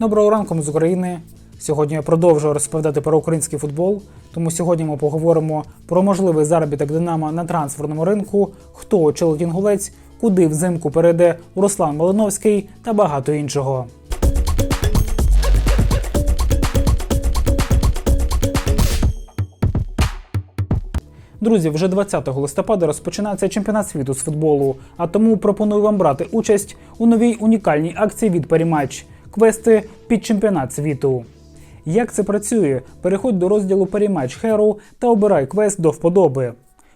Доброго ранку з України. Сьогодні я продовжую розповідати про український футбол. Тому сьогодні ми поговоримо про можливий заробіток Динамо на трансферному ринку, хто очолить інгулець, куди взимку перейде Руслан Малиновський та багато іншого. Друзі, вже 20 листопада розпочинається чемпіонат світу з футболу, а тому пропоную вам брати участь у новій унікальній акції від Паріматч квести під чемпіонат світу. Як це працює? Переходь до розділу Паріматч Hero та обирай квест до вподоби.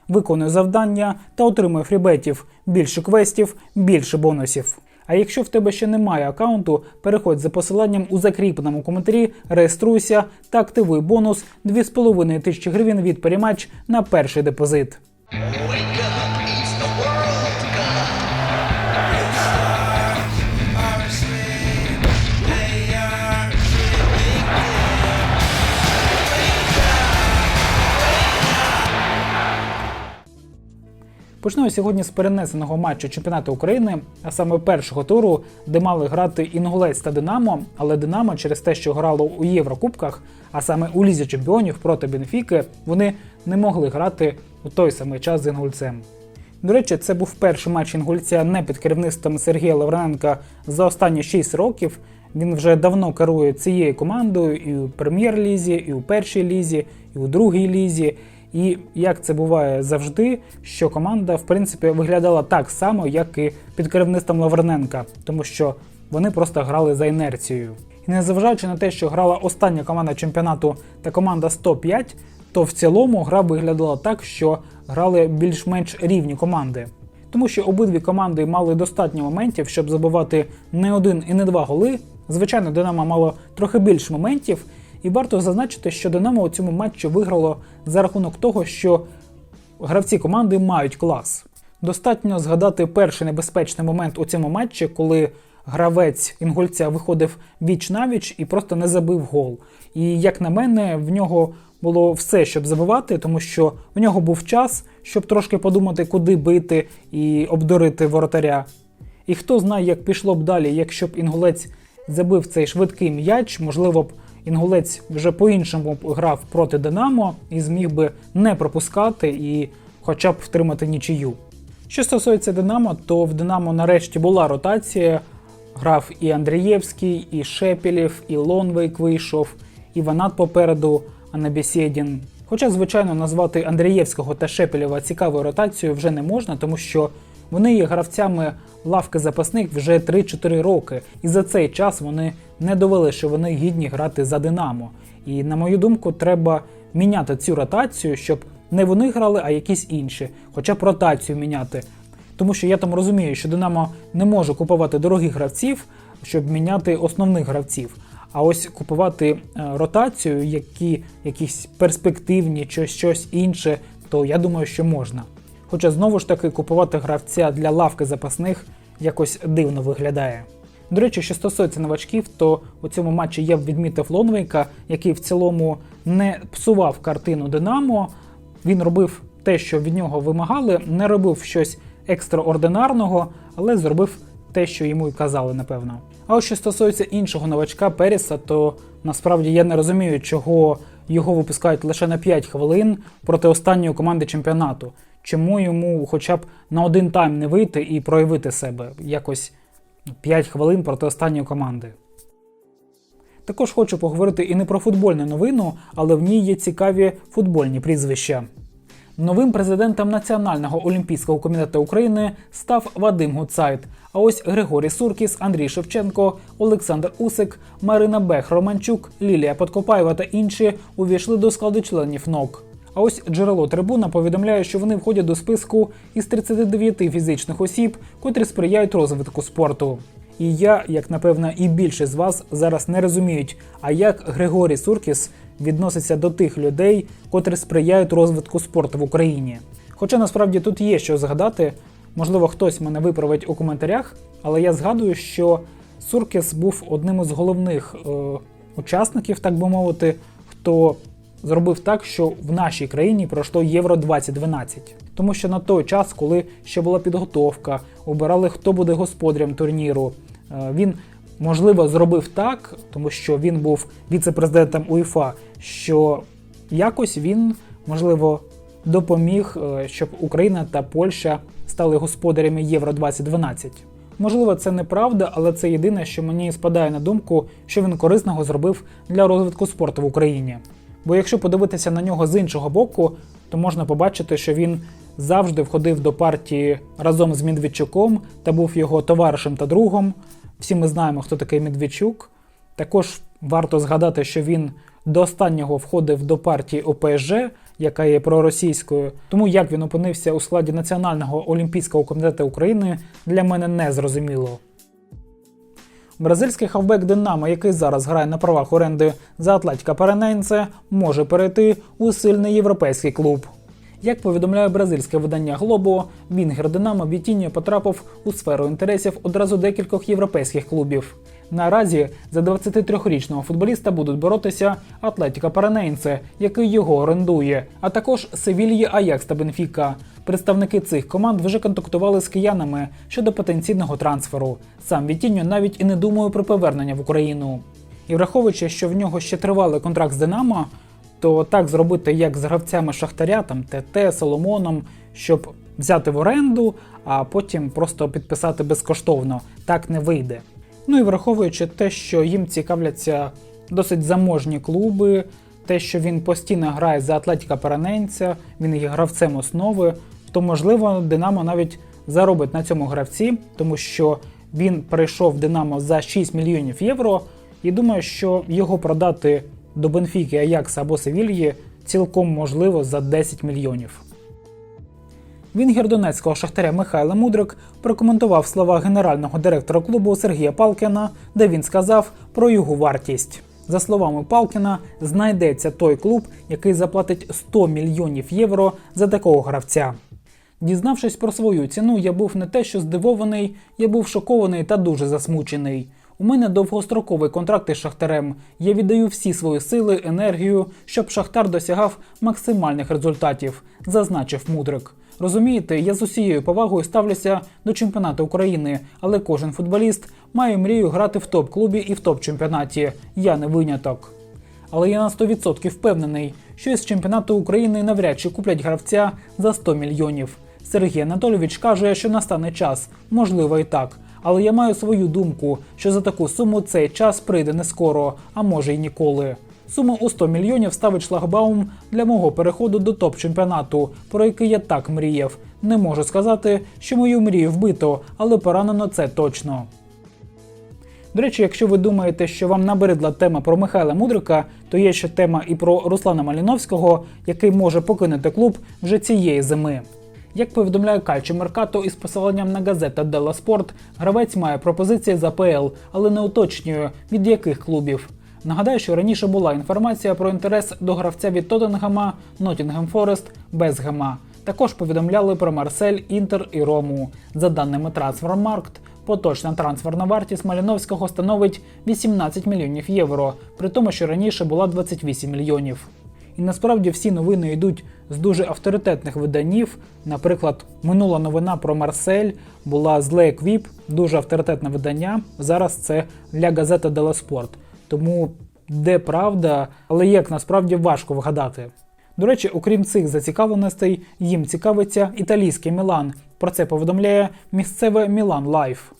Виконуй завдання та отримуй фрібетів. Більше квестів, більше бонусів. А якщо в тебе ще немає аккаунту, переходь за посиланням у закріпленому коментарі, реєструйся та активуй бонус 2,5 тисячі гривень від Паріматч на перший депозит. Почнемо сьогодні з перенесеного матчу чемпіонату України, а саме першого туру, де мали грати Інгулець та Динамо, але Динамо через те, що грало у Єврокубках, а саме у Лізі Чемпіонів проти Бенфіки, вони не могли грати у той самий час з Інгульцем. До речі, це був перший матч інгульця не під керівництвом Сергія Лаврененка за останні 6 років. Він вже давно керує цією командою і у прем'єр-лізі, і у першій лізі, і у другій лізі. І як це буває завжди, що команда в принципі виглядала так само, як і під керівництвом Лаврененка, тому що вони просто грали за інерцією. І незважаючи на те, що грала остання команда чемпіонату та команда 105, то в цілому гра виглядала так, що грали більш-менш рівні команди. Тому що обидві команди мали достатньо моментів, щоб забивати не один і не два голи. Звичайно, Динамо мало трохи більше моментів, і варто зазначити, що Динамо у цьому матчі виграло за рахунок того, що гравці команди мають клас. Достатньо згадати перший небезпечний момент у цьому матчі, коли гравець інгульця виходив віч навіч і просто не забив гол. І як на мене, в нього було все, щоб забивати, тому що в нього був час, щоб трошки подумати, куди бити і обдурити воротаря. І хто знає, як пішло б далі, якщо б інгулець забив цей швидкий м'яч, можливо б інгулець вже по-іншому грав проти Динамо і зміг би не пропускати і хоча б втримати нічию. Що стосується Динамо, то в Динамо нарешті була ротація. Грав і Андрієвський, і Шепелєв, і Лонвейк вийшов, і Ванат попереду, а не Бєсєдін. Хоча, звичайно, назвати Андрієвського та Шепелєва цікавою ротацією вже не можна, тому що вони є гравцями лавки запасних вже 3-4 роки, і за цей час вони не довели, що вони гідні грати за Динамо. І на мою думку, треба міняти цю ротацію, щоб не вони грали, а якісь інші, хоча б ротацію міняти. Тому що я там розумію, що Динамо не може купувати дорогих гравців, щоб міняти основних гравців. А ось купувати е, ротацію, які якісь перспективні чи щось інше, то я думаю, що можна. Хоча знову ж таки купувати гравця для лавки запасних якось дивно виглядає. До речі, що стосується новачків, то у цьому матчі я б відмітив Лонвейка, який в цілому не псував картину Динамо. Він робив те, що від нього вимагали, не робив щось екстраординарного, але зробив те, що йому й казали, напевно. А ось що стосується іншого новачка Періса, то насправді я не розумію, чого його випускають лише на 5 хвилин проти останньої команди чемпіонату. Чому йому хоча б на один тайм не вийти і проявити себе якось 5 хвилин проти останньої команди. Також хочу поговорити і не про футбольну новину, але в ній є цікаві футбольні прізвища. Новим президентом Національного олімпійського комітету України став Вадим Гуцайт. А ось Григорій Суркіс, Андрій Шевченко, Олександр Усик, Марина Бех Романчук, Лілія Подкопаєва та інші увійшли до складу членів НОК. А ось джерело трибуна повідомляє, що вони входять до списку із 39 фізичних осіб, котрі сприяють розвитку спорту. І я, як напевно, і більше з вас зараз не розуміють, а як Григорій Суркіс відноситься до тих людей, котрі сприяють розвитку спорту в Україні. Хоча насправді тут є що згадати, можливо, хтось мене виправить у коментарях, але я згадую, що Суркіс був одним із головних е, учасників, так би мовити, хто зробив так, що в нашій країні пройшло Євро 2012. Тому що на той час, коли ще була підготовка, обирали, хто буде господарем турніру, е, він можливо, зробив так, тому що він був віце-президентом УЄФА, що якось він, можливо, допоміг, е, щоб Україна та Польща стали господарями Євро 2012. Можливо, це неправда, але це єдине, що мені спадає на думку, що він корисного зробив для розвитку спорту в Україні. Бо якщо подивитися на нього з іншого боку, то можна побачити, що він завжди входив до партії разом з Медведчуком та був його товаришем та другом. Всі ми знаємо, хто такий Медведчук. Також варто згадати, що він до останнього входив до партії ОПСЖ, яка є проросійською. Тому як він опинився у складі Національного олімпійського комітету України, для мене не зрозуміло. Бразильський хавбек Динамо, який зараз грає на правах оренди за Атлетіка Параненце, може перейти у сильний європейський клуб. Як повідомляє бразильське видання Глобо, Вінгер Динамо Вітіньо потрапив у сферу інтересів одразу декількох європейських клубів. Наразі за 23-річного футболіста будуть боротися Атлетіка Паранейнце, який його орендує, а також Севільї Аякс та Бенфіка. Представники цих команд вже контактували з киянами щодо потенційного трансферу. Сам Вітіньо навіть і не думає про повернення в Україну. І враховуючи, що в нього ще тривалий контракт з Динамо, то так зробити, як з гравцями Шахтаря, там ТТ, Соломоном, щоб взяти в оренду, а потім просто підписати безкоштовно, так не вийде. Ну і враховуючи те, що їм цікавляться досить заможні клуби, те, що він постійно грає за Атлетіка Параненця, він є гравцем основи, то можливо Динамо навіть заробить на цьому гравці, тому що він перейшов в Динамо за 6 мільйонів євро, і думаю, що його продати до Бенфіки, Аякса або Севільї цілком можливо за 10 мільйонів. Вінгер донецького шахтаря Михайло Мудрик прокоментував слова генерального директора клубу Сергія Палкіна, де він сказав про його вартість. За словами Палкіна, знайдеться той клуб, який заплатить 100 мільйонів євро за такого гравця. Дізнавшись про свою ціну, я був не те, що здивований, я був шокований та дуже засмучений. У мене довгостроковий контракт із Шахтарем. Я віддаю всі свої сили, енергію, щоб Шахтар досягав максимальних результатів, зазначив Мудрик. Розумієте, я з усією повагою ставлюся до чемпіонату України, але кожен футболіст має мрію грати в топ-клубі і в топ-чемпіонаті. Я не виняток. Але я на 100% впевнений, що із чемпіонату України навряд чи куплять гравця за 100 мільйонів. Сергій Анатолійович каже, що настане час, можливо і так. Але я маю свою думку, що за таку суму цей час прийде не скоро, а може й ніколи. Суму у 100 мільйонів ставить шлагбаум для мого переходу до топ-чемпіонату, про який я так мріяв. Не можу сказати, що мою мрію вбито, але поранено це точно. До речі, якщо ви думаєте, що вам набридла тема про Михайла Мудрика, то є ще тема і про Руслана Маліновського, який може покинути клуб вже цієї зими. Як повідомляє Кальчо Меркато із посиланням на газета Делла Спорт, гравець має пропозиції з АПЛ, але не уточнює від яких клубів. Нагадаю, що раніше була інформація про інтерес до гравця від Тоттенгема, Ноттінгем Форест, Безгема. Також повідомляли про Марсель, Інтер і Рому. За даними Трансфермаркт, поточна трансферна вартість Маліновського становить 18 мільйонів євро, при тому, що раніше була 28 мільйонів. І насправді всі новини йдуть з дуже авторитетних виданів. Наприклад, минула новина про Марсель була з Le дуже авторитетне видання. Зараз це для газета Делла Спорт. Тому де правда, але як насправді важко вгадати. До речі, окрім цих зацікавленостей, їм цікавиться італійський Мілан. Про це повідомляє місцеве Мілан Лайф.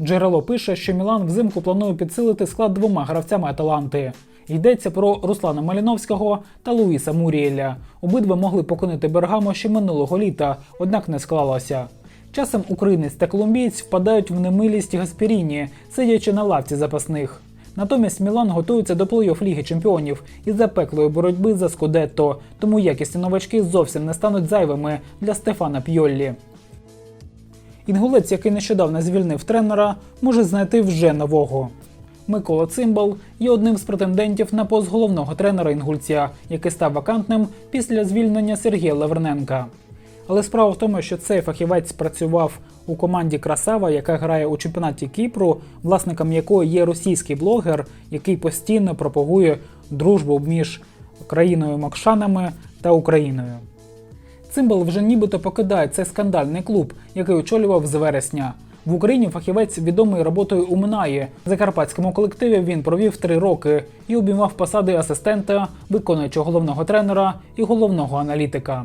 Джерело пише, що Мілан взимку планує підсилити склад двома гравцями Аталанти. Йдеться про Руслана Маліновського та Луїса Муріеля. Обидва могли покинути Бергамо ще минулого літа, однак не склалося. Часом українець та колумбієць впадають в немилість Гасперіні, сидячи на лавці запасних. Натомість Мілан готується до плей-офф Ліги Чемпіонів із запеклої боротьби за Скудетто, тому якісні новачки зовсім не стануть зайвими для Стефана Пьоллі. Інгулець, який нещодавно звільнив тренера, може знайти вже нового. Микола Цимбал є одним з претендентів на пост головного тренера інгульця, який став вакантним після звільнення Сергія Лаврененка. Але справа в тому, що цей фахівець працював у команді Красава, яка грає у чемпіонаті Кіпру, власником якої є російський блогер, який постійно пропагує дружбу між країною Макшанами та Україною. Цимбал вже нібито покидає цей скандальний клуб, який очолював з вересня. В Україні фахівець відомий роботою у Минаї. В закарпатському колективі він провів три роки і обіймав посади асистента, виконуючого головного тренера і головного аналітика.